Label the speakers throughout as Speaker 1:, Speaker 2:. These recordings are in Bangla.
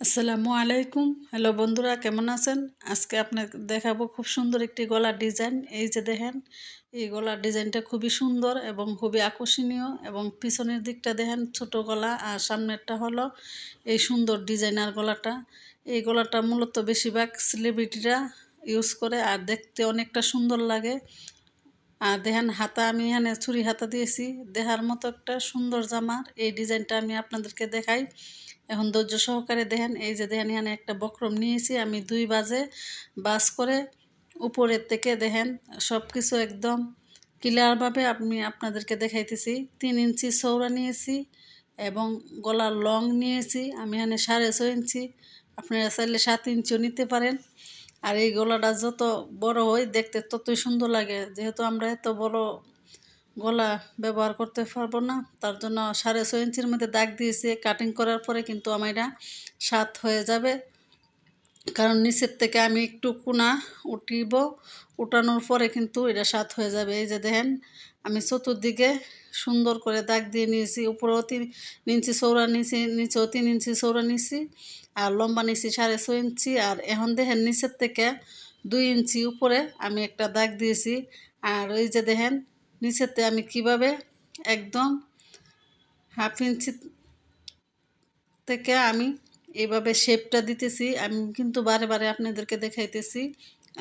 Speaker 1: আসসালামু আলাইকুম। হ্যালো বন্ধুরা, কেমন আছেন? আজকে আপনাকে দেখাবো খুব সুন্দর একটি গলার ডিজাইন। এই যে দেখেন, এই গলার ডিজাইনটা খুবই সুন্দর এবং খুবই আকর্ষণীয় এবং পিছনের দিকটা দেখেন, ছোট গলা আর সামনেরটা হলো এই সুন্দর ডিজাইনার গলাটা। এই গলাটা মূলত বেশিরভাগ সেলিব্রিটিরা ইউজ করে আর দেখতে অনেকটা সুন্দর লাগে। আর দেখেন, হাতা আমি এখানে ছুরি হাতা দিয়েছি। দেহার মতো একটা সুন্দর জামার এই ডিজাইনটা আমি আপনাদেরকে দেখাই। এখন ধৈর্য সহকারে দেখেন, এই যে দেখেন, এখানে একটা বক্রম নিয়েছি, আমি দুই বাজে বাস করে উপরের থেকে দেখেন সব কিছু একদম ক্লিয়ারভাবে আমি আপনাদেরকে দেখাইতেছি। তিন ইঞ্চি চৌড়া নিয়েছি এবং গলার লং নিয়েছি, আমি এখানে সাড়ে ছয় ইঞ্চি, আপনারা চাইলে সাত ইঞ্চিও নিতে পারেন। আর এই গলাটা যত বড় হয়, দেখতে ততই সুন্দর লাগে, যেহেতু আমরা এত বড় গলা ব্যবহার করতে পারব না। তার জন্য সাড়ে ছয় ইঞ্চির মধ্যে দাগ দিয়েছি। কাটিং করার পরে কিন্তু আমার এটা সাত হয়ে যাবে। কারণ নিচের থেকে আমি একটু কোনা উঠিব। উঠানোর পরে কিন্তু এটা সাত হয়ে যাবে। এই যে দেখেন, আমি চতুর্দিকে সুন্দর করে দাগ দিয়ে নিয়েছি। উপরেও তিন ইঞ্চি চৌড়া নিয়েছি নিচেও তিন ইঞ্চি চৌড়া নিয়েছি আর লম্বা নিয়েছি সাড়ে ছয় ইঞ্চি। আর এখন দেখেন, নিচের থেকে দুই ইঞ্চি উপরে আমি একটা দাগ দিয়েছি। আর ওই যে দেখেন নিচেতে আমি কীভাবে একদম হাফ ইঞ্চি থেকে আমি এইভাবে শেপটা দিতেছি, আমি কিন্তু বারে বারে আপনাদেরকে দেখাইতেছি,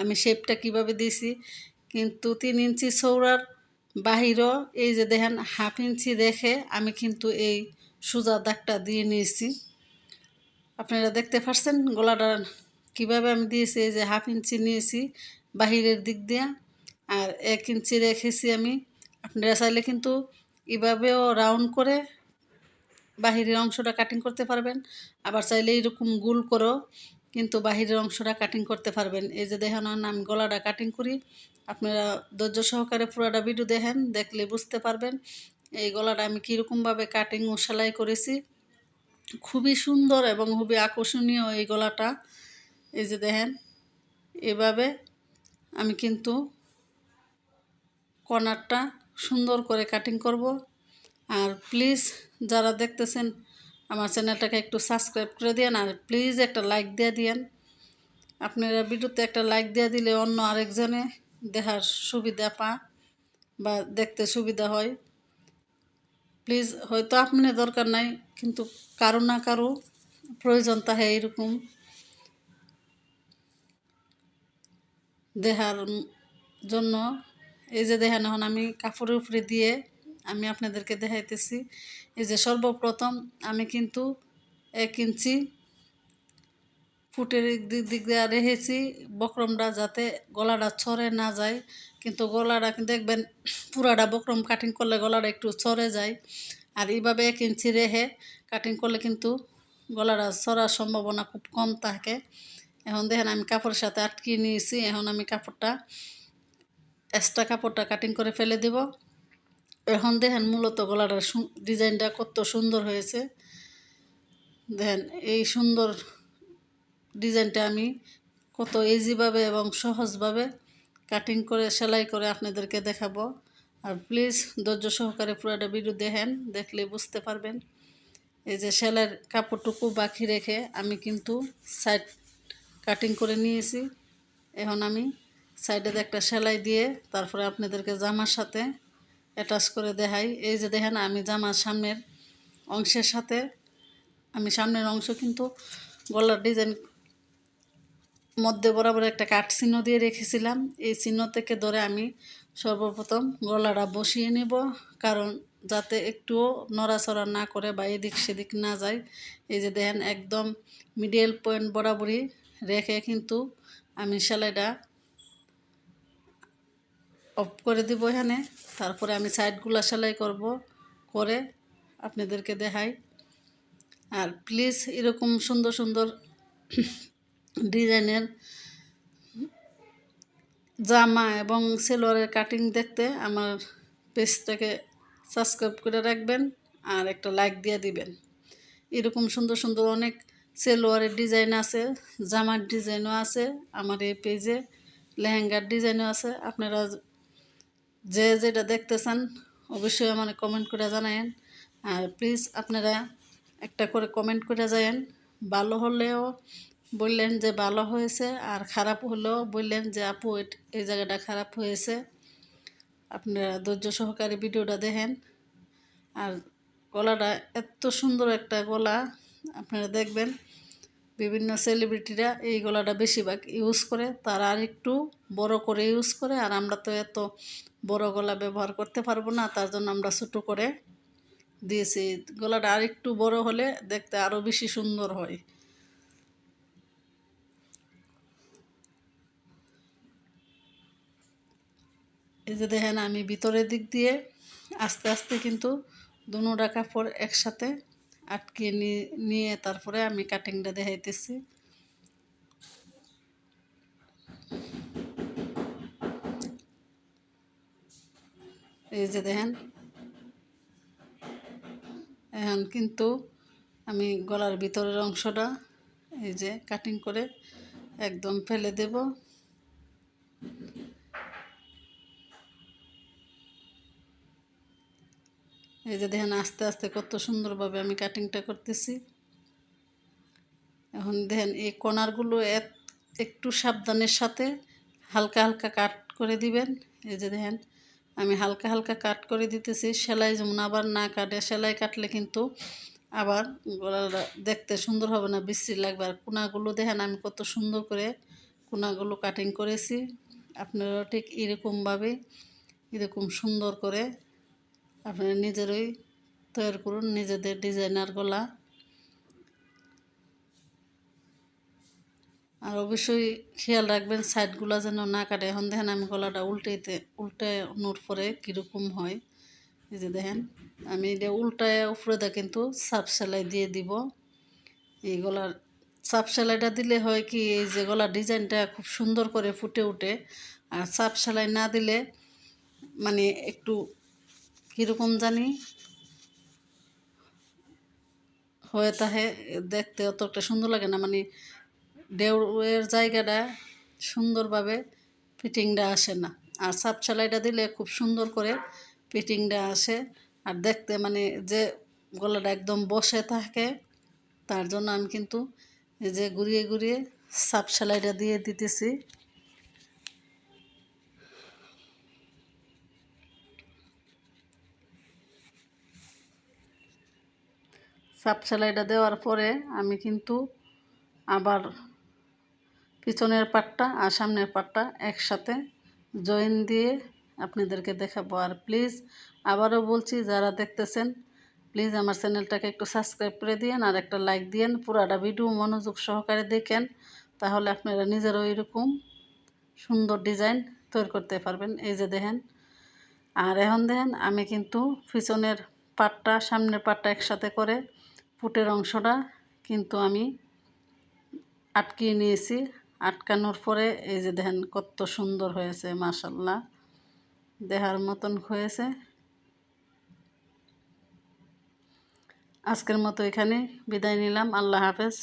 Speaker 1: আমি শেপটা কীভাবে দিয়েছি। কিন্তু তিন ইঞ্চি চৌড়ার বাহিরও এই যে দেখেন হাফ ইঞ্চি দেখে আমি কিন্তু এই সোজা দাগটা দিয়ে নিয়েছি। আপনারা দেখতে পাচ্ছেন গলাটা কীভাবে আমি দিয়েছি, এই যে হাফ ইঞ্চি নিয়েছি বাহিরের দিক দিয়ে। আর এক ইঞ্চি রেখেছি আমি আপনারা চাইলে কিন্তু এভাবেও রাউন্ড করে বাহিরের অংশটা কাটিং করতে পারবেন। আবার চাইলে এরকম গুল করেও কিন্তু বাহিরের অংশটা কাটিং করতে পারবেন। এই যে দেখেন আমি গলাটা কাটিং করি। আপনারা ধৈর্য সহকারে পুরোটা ভিডিও দেখেন, দেখলে বুঝতে পারবেন এই গলাটা আমি কীরকমভাবে কাটিং ও সেলাই করেছি। খুবই সুন্দর এবং খুবই আকর্ষণীয় এই গলাটা। এই যে দেখেন, এভাবে আমি কিন্তু কর্নারটা সুন্দর করে কাটিং করব। আর প্লিজ যারা দেখতেছেন আমার চ্যানেলটাকে একটু সাবস্ক্রাইব করে দিয়েন আর প্লিজ একটা লাইক দিয়ে দিয়েন। আপনারা ভিডিওতে একটা লাইক দিয়ে দিলে অন্য আরেকজনে দেখার সুবিধা পা বা দেখতে সুবিধা হয়। প্লিজ হয়তো আপনার দরকার নাই, কিন্তু কারও না কারও প্রয়োজন তাহে এইরকম দেহার জন্য এই যে দেখেন, এখন আমি কাপড়ের উপরে দিয়ে আমি আপনাদেরকে দেখাইতেছি। এই যে সর্বপ্রথম আমি কিন্তু এক ইঞ্চি ফুটের দিক দিক দিয়ে রেখেছি বক্রমটা যাতে গলাটা ছড়ে না যায়। কিন্তু গলাটা কিন্তু দেখবেন পুরাটা বক্রম কাটিং করলে গলাটা একটু ছড়ে যায়। আর এইভাবে এক ইঞ্চি রেখে কাটিং করলে কিন্তু গলাটা ছড়ার সম্ভাবনা খুব কম থাকে। এখন দেখেন, আমি কাপড়ের সাথে আটকিয়ে নিয়েছি। এখন আমি কাপড়টা এক্সট্রা কাপড়টা কাটিং করে ফেলে দেব। এখন দেখেন মূলত গলাটার ডিজাইনটা কত সুন্দর হয়েছে। দেখেন এই সুন্দর ডিজাইনটা আমি কত ইজিভাবে এবং সহজভাবে কাটিং করে, সেলাই করে আপনাদেরকে দেখাবো। আর প্লিজ ধৈর্য সহকারে পুরোটা ভিডিও দেখেন, দেখলে বুঝতে পারবেন। এই যে সেলাইয়ের কাপড়টুকু বাকি রেখে আমি কিন্তু সাইড কাটিং করে নিয়েছি। এখন আমি সাইডে একটা সেলাই দিয়ে তারপরে আপনাদেরকে জামার সাথে অ্যাটাচ করে দেখাই। এই যে দেখেন, আমি জামার সামনের অংশের সাথে, আমি সামনের অংশ কিন্তু গলার ডিজাইন মধ্যে বরাবর একটা কাঠ চিহ্ন দিয়ে রেখেছিলাম। এই চিহ্ন থেকে ধরে আমি সর্বপ্রথম গলাটা বসিয়ে নেব, কারণ যাতে একটুও নড়াচড়া না করে বা এদিক সেদিক না যায়। এই যে দেখেন, একদম মিডিয়াল পয়েন্ট বরাবরই রেখে কিন্তু আমি সেলাইটা অফ করে দিব এখানে। তারপরে আমি সাইডগুলো সেলাই করব, করে আপনাদেরকে দেখাই। আর প্লিজ এরকম সুন্দর সুন্দর ডিজাইনের জামা এবং সেলোয়ারের কাটিং দেখতে আমার পেজটাকে সাবস্ক্রাইব করে রাখবেন আর একটা লাইক দিয়ে দিবেন। এরকম সুন্দর সুন্দর অনেক সেলোয়ারের ডিজাইন আছে, জামার ডিজাইনও আছে, আমার এই পেজে লেহেঙ্গার ডিজাইনও আছে। আপনারা যে যেটা দেখতেছেন, অবশ্যই আমার কমেন্ট করে জানায়েন। আর প্লিজ আপনারা একটা করে কমেন্ট করে যায়েন। ভালো হলেও বললেন যে ভালো হয়েছে, আর খারাপ হলেও বললেন যে, আপু এই জায়গাটা খারাপ হয়েছে। আপনারা ধৈর্য সহকারে ভিডিওটা দেখেন। আর গলাটা এত সুন্দর একটা গলা, আপনারা দেখবেন, বিভিন্ন সেলিব্রিটিরা এই গলাটা বেশিরভাগ ইউজ করে, তারা আর একটু বড় করে ইউজ করে, আর আমরা তো এত বড় গলা ব্যবহার করতে পারব না, তার জন্য আমরা ছোটো করে দিয়েছি। গলাটা আর একটু বড় হলে দেখতে আরও বেশি সুন্দর হয়। এই যে দেখেন আমি ভিতরের দিক দিয়ে আস্তে আস্তে কিন্তু দুনোটা কাপড় একসাথে আটকে নিয়ে তারপরে আমি কাটিংটা দেখাইতেছি। এই যে দেখেন। এখন কিন্তু আমি গলার ভিতরের অংশটা এই যে কাটিং করে একদম ফেলে দেব। এই যে দেখেন, আস্তে আস্তে কত সুন্দরভাবে আমি কাটিংটা করতেছি। এখন দেখেন, এই কণারগুলো এক- একটু সাবধানের সাথে হালকা হালকা কাট করে দিবেন। এই যে দেখেন আমি হালকা হালকা কাট করে দিতেছি, সেলাই যেমন আবার না কাটে, সেলাই কাটলে কিন্তু আবার দেখতে সুন্দর হবে না, বিশ্রী লাগবে। আর কোনাগুলো দেখেন আমি কত সুন্দর করে কোনাগুলো কাটিং করেছি। আপনারাও ঠিক এরকমভাবে, এরকম সুন্দর করে আপনারা নিজেরই তৈরি করুন, নিজেদের ডিজাইনার গলা। আর অবশ্যই খেয়াল রাখবেন, সাইডগুলো যেন না কাটে। এখন দেখেন আমি গলাটা উল্টেতে উল্টে নোট পরে কীরকম হয়। এই যে দেখেন, আমি এটা উল্টায় উপরে দা কিন্তু সাপ সেলাই দিয়ে দিব। এই গলার সাপ সেলাইটা দিলে হয় কি, এই যে গলার ডিজাইনটা খুব সুন্দর করে ফুটে উঠে। আর সাপ সেলাই না দিলে মানে একটু কীরকম জানি হয়ে তাহে দেখতে অতটা সুন্দর লাগে না। মানে ডেউয়ের জায়গাটা সুন্দরভাবে ফিটিংটা আসে না। আর সাপ সেলাইটা দিলে খুব সুন্দর করে ফিটিংটা আসে। আর দেখতে মানে যে গলাটা একদম বসে থাকে, তার জন্য আমি কিন্তু এই যে ঘুরিয়ে ঘুরিয়ে সাপ সেলাইটা দিয়ে দিতেছি। সাপ সেলাইটা দেওয়ার পরে আমি কিন্তু আবার পিছনের পাটটা আর সামনের পাটটা একসাথে জয়েন দিয়ে আপনাদেরকে দেখাবো। আর প্লিজ আবারও বলছি, যারা দেখতেছেন প্লিজ আমার চ্যানেলটাকে একটু সাবস্ক্রাইব করে দিয়েন আর একটা লাইক দিয়েন। পুরাটা ভিডিও মনোযোগ সহকারে দেখেন, তাহলে আপনারা নিজেরও এরকম সুন্দর ডিজাইন তৈরি করতে পারবেন। এই যে দেখেন, আর এখন দেখেন, আমি কিন্তু পিছনের পাটটা, সামনের পাটটা একসাথে করে ফুটের অংশটা কিন্তু আমি আটকিয়ে নিয়েছি। আটকানোর পরে এই যে দেখেন কত সুন্দর হয়েছে মাসাল্লাহ দেহার মতন হয়েছে। আজকের মতো এখানে বিদায় নিলাম। আল্লাহ হাফেজ।